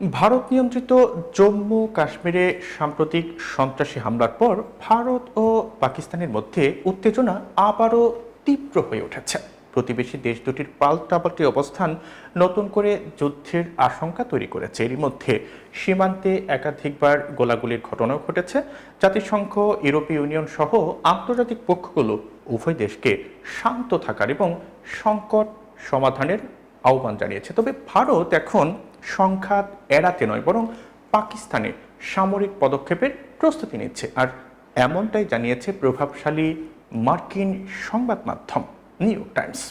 ভারত নিয়ন্ত্রিত জম্মু কাশ্মীরে সাম্প্রতিক সন্ত্রাসী হামলার পর ভারত ও পাকিস্তানের মধ্যে উত্তেজনা আবারও তীব্র হয়ে উঠেছে। প্রতিবেশী দেশ দুটির পাল্টাপাল্টি অবস্থান নতুন করে যুদ্ধের আশঙ্কা তৈরি করেছে। এরই মধ্যে সীমান্তে একাধিকবার গোলাগুলির ঘটনাও ঘটেছে। জাতিসংঘ, ইউরোপীয় ইউনিয়ন সহ আন্তর্জাতিক পক্ষগুলো উভয় দেশকে শান্ত থাকার এবং সংকট সমাধানের আহ্বান জানিয়েছে। তবে ভারত এখন সংঘাত এড়াতে নয়, বরং পাকিস্তানে সামরিক পদক্ষেপের প্রস্তুতি নিচ্ছে। আর এমনটাই জানিয়েছে প্রভাবশালী মার্কিন সংবাদ মাধ্যম New York Times.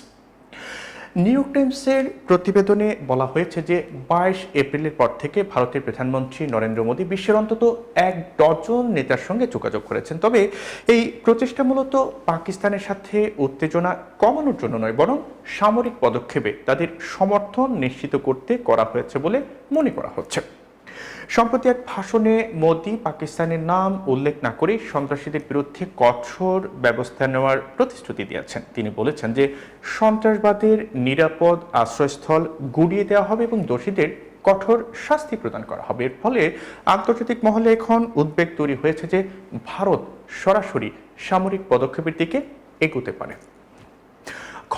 New York টাইমসের প্রতিবেদনে বলা হয়েছে যে বাইশ এপ্রিলের পর থেকে ভারতের প্রধানমন্ত্রী নরেন্দ্র মোদী বিশ্বের অন্তত এক ডজন নেতার সঙ্গে যোগাযোগ করেছেন। তবে এই প্রচেষ্টা মূলত পাকিস্তানের সাথে উত্তেজনা কমানোর জন্য নয়, বরং সামরিক পদক্ষেপে তাদের সমর্থন নিশ্চিত করতে করা হয়েছে বলে মনে করা হচ্ছে। সম্প্রতি এক ভাষণে মোদী পাকিস্তানের নাম উল্লেখ না করে সন্ত্রাসীদের বিরুদ্ধে কঠোর ব্যবস্থা নেওয়ার প্রতিশ্রুতি দিয়েছেন। তিনি বলেছেন যে, সন্ত্রাসবাদের নিরাপদ আশ্রয়স্থল গুড়িয়ে দেওয়া হবে এবং দোষীদের কঠোর শাস্তি প্রদান করা হবে। এর ফলে আন্তর্জাতিক মহলে এখন উদ্বেগ তৈরি হয়েছে যে, ভারত সরাসরি সামরিক পদক্ষেপের দিকে এগোতে পারে।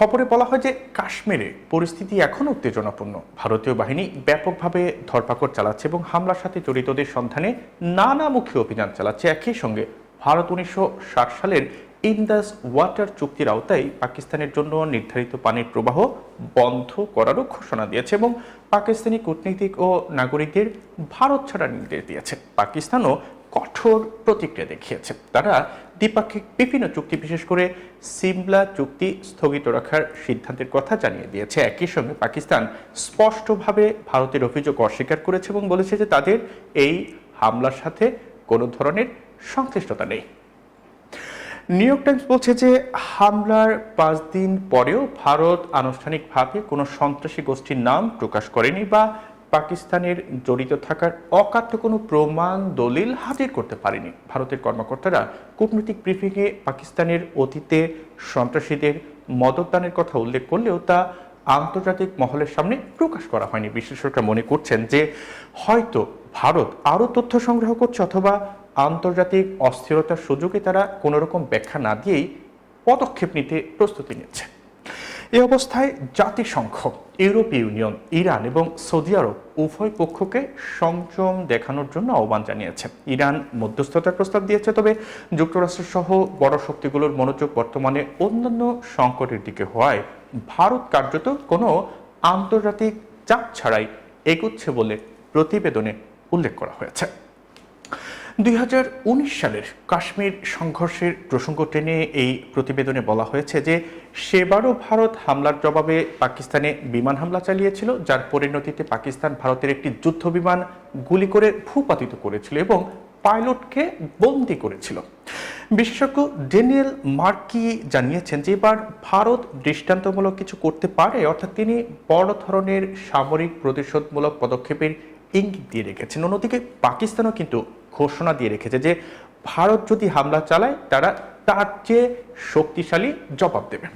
খবরে বলা হয় যে কাশ্মীরে পরিস্থিতি এখন উত্তেজনাপূর্ণ। ভারতীয় বাহিনী ব্যাপকভাবে ধরপাকড় চালাচ্ছে এবং হামলার সাথে জড়িতদের সন্ধানে নানামুখী অভিযান চালাচ্ছে। একই সঙ্গে ভারত উনিশশো সালের ইন্দাস ওয়াটার চুক্তির আওতায় পাকিস্তানের জন্য নির্ধারিত পানির প্রবাহ বন্ধ করারও ঘোষণা দিয়েছে এবং পাকিস্তানি কূটনীতিক ও নাগরিকদের ভারত ছাড়ার নির্দেশ দিয়েছে। পাকিস্তানও কঠোর প্রতিক্রিয়া দেখিয়েছে। তারা দ্বিপাক্ষিক বিভিন্ন চুক্তি, বিশেষ করে সিমলা চুক্তি স্থগিত রাখার সিদ্ধান্তের কথা জানিয়ে দিয়েছে। একই সঙ্গে পাকিস্তান স্পষ্টভাবে ভারতের অভিযোগ অস্বীকার করেছে এবং বলেছে যে তাদের এই হামলার সাথে কোনো ধরনের সংশ্লিষ্টতা নেই। নিউ ইয়র্ক টাইমস বলছে যে হামলার পাঁচ দিন পরেও ভারত আনুষ্ঠানিকভাবে কোনো সন্ত্রাসী গোষ্ঠীর নাম প্রকাশ করেনি বা পাকিস্তানের জড়িত থাকার অকাট্য কোনো প্রমাণ দলিল হাজির করতে পারেনি। ভারতের কর্মকর্তারা কূটনৈতিক ব্রিফিংয়ে পাকিস্তানের অতীতে সন্ত্রাসীদের মদতদানের কথা উল্লেখ করলেও তা আন্তর্জাতিক মহলের সামনে প্রকাশ করা হয়নি। বিশেষজ্ঞরা মনে করছেন যে হয়তো ভারত আরও তথ্য সংগ্রহ করছে অথবা আন্তর্জাতিক অস্থিরতার সুযোগে তারা কোনো রকম ব্যাখ্যা না দিয়েই পদক্ষেপ নিতে প্রস্তুতি নিচ্ছে। এ অবস্থায় জাতিসংঘ, ইউরোপীয় ইউনিয়ন, ইরান এবং সৌদি আরব উভয় পক্ষকে সংযম দেখানোর জন্য আহ্বান জানিয়েছে। ইরান মধ্যস্থতার প্রস্তাব দিয়েছে, তবে যুক্তরাষ্ট্র সহ বড় শক্তিগুলোর মনোযোগ বর্তমানে অন্যান্য সংকটের দিকে হওয়ায় ভারত কার্যত কোনো আন্তর্জাতিক চাপ ছাড়াই এগোচ্ছে বলে প্রতিবেদনে উল্লেখ করা হয়েছে। দুই হাজার উনিশ সালের কাশ্মীর সংঘর্ষের প্রসঙ্গ টেনে এই প্রতিবেদনে বলা হয়েছে যে, সেবারও ভারত হামলার জবাবে পাকিস্তানে বিমান হামলা চালিয়েছিল, যার পরিণতিতে পাকিস্তান ভারতের একটি যুদ্ধ বিমান গুলি করে ভূপাতিত করেছিল এবং পাইলটকে বন্দি করেছিল। বিশেষজ্ঞ ডেনিয়েল মার্কি জানিয়েছেন যে, এবার ভারত দৃষ্টান্তমূলক কিছু করতে পারে, অর্থাৎ তিনি বড় ধরনের সামরিক প্রতিশোধমূলক পদক্ষেপের ইঙ্গিত দিয়ে রেখেছেন। অন্যদিকে পাকিস্তানও কিন্তু ঘোষণা দিয়ে রেখেছে যে ভারত যদি হামলা চালায়, তারা তার চেয়ে শক্তিশালী জবাব দেবে।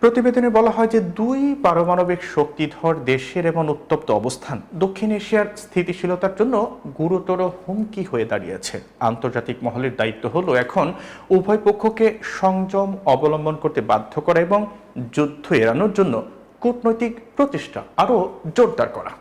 প্রতিবেদনে বলা হয় যে দুই পারমাণবিক শক্তিধর দেশের এবং উত্তপ্ত অবস্থান দক্ষিণ এশিয়ার স্থিতিশীলতার জন্য গুরুতর হুমকি হয়ে দাঁড়িয়েছে। আন্তর্জাতিক মহলের দায়িত্ব হলো এখন উভয় পক্ষকে সংযম অবলম্বন করতে বাধ্য করা এবং যুদ্ধ এড়ানোর জন্য কূটনৈতিক প্রচেষ্টা আরও জোরদার করা।